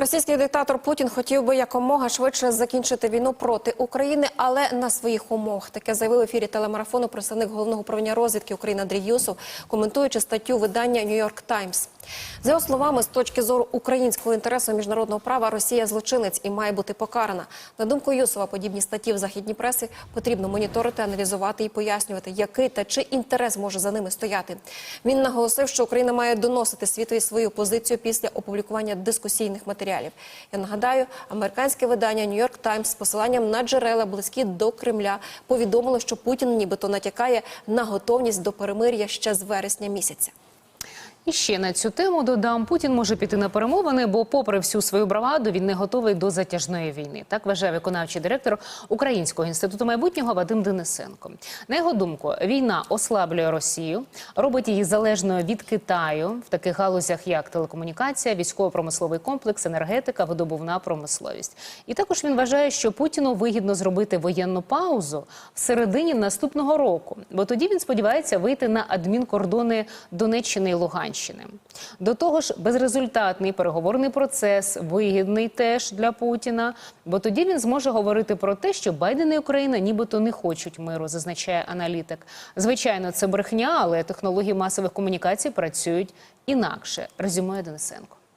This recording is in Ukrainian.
Російський диктатор Путін хотів би якомога швидше закінчити війну проти України, але на своїх умовах. Таке заявив в ефірі телемарафону представник головного управління розвідки України Андрій Юсов, коментуючи статтю видання Нью-Йорк Таймс. За його словами, з точки зору українського інтересу міжнародного права, Росія злочинець і має бути покарана. На думку Юсова, подібні статті в західній пресі потрібно моніторити, аналізувати і пояснювати, який та чи інтерес може за ними стояти. Він наголосив, що Україна має доносити світові свою позицію після опублікування дискусійних матеріалів. Я нагадаю, американське видання Нью-Йорк Таймс з посиланням на джерела близькі до Кремля повідомило, що Путін нібито натякає на готовність до перемир'я ще з вересня місяця. І ще на цю тему додам, Путін може піти на перемовини, бо, попри всю свою браваду, він не готовий до затяжної війни. Так вважає виконавчий директор Українського інституту майбутнього Вадим Денисенко. На його думку, війна ослаблює Росію, робить її залежною від Китаю в таких галузях, як телекомунікація, військово-промисловий комплекс, енергетика, видобувна промисловість. І також він вважає, що Путіну вигідно зробити воєнну паузу в середині наступного року, бо тоді він сподівається вийти на адмінкордони Донеччини і Луганщини. До того ж, безрезультатний переговорний процес вигідний теж для Путіна, бо тоді він зможе говорити про те, що Байден і Україна нібито не хочуть миру, зазначає аналітик. Звичайно, це брехня, але технології масових комунікацій працюють інакше. Резюмує Денисенко.